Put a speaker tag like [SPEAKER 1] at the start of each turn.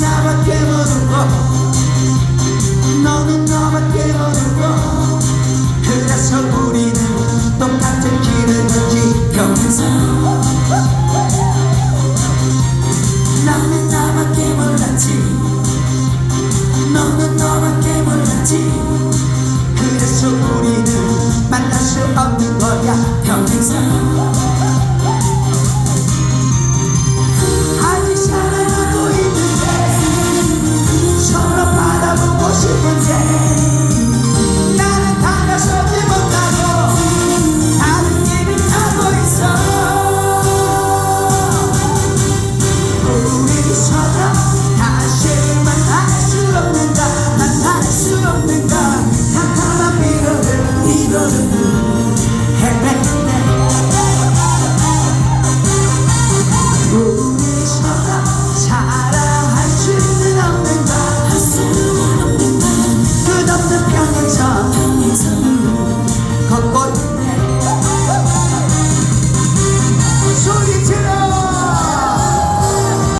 [SPEAKER 1] 나밖에 모르고 너는 너밖에 모르고 그래서 우리는 똑같은 길을 지켜면서 나는 나밖에 몰랐지. 너는 너밖에 몰랐지. 그래서 우리는 만날 수 없는 거야. 평생 love.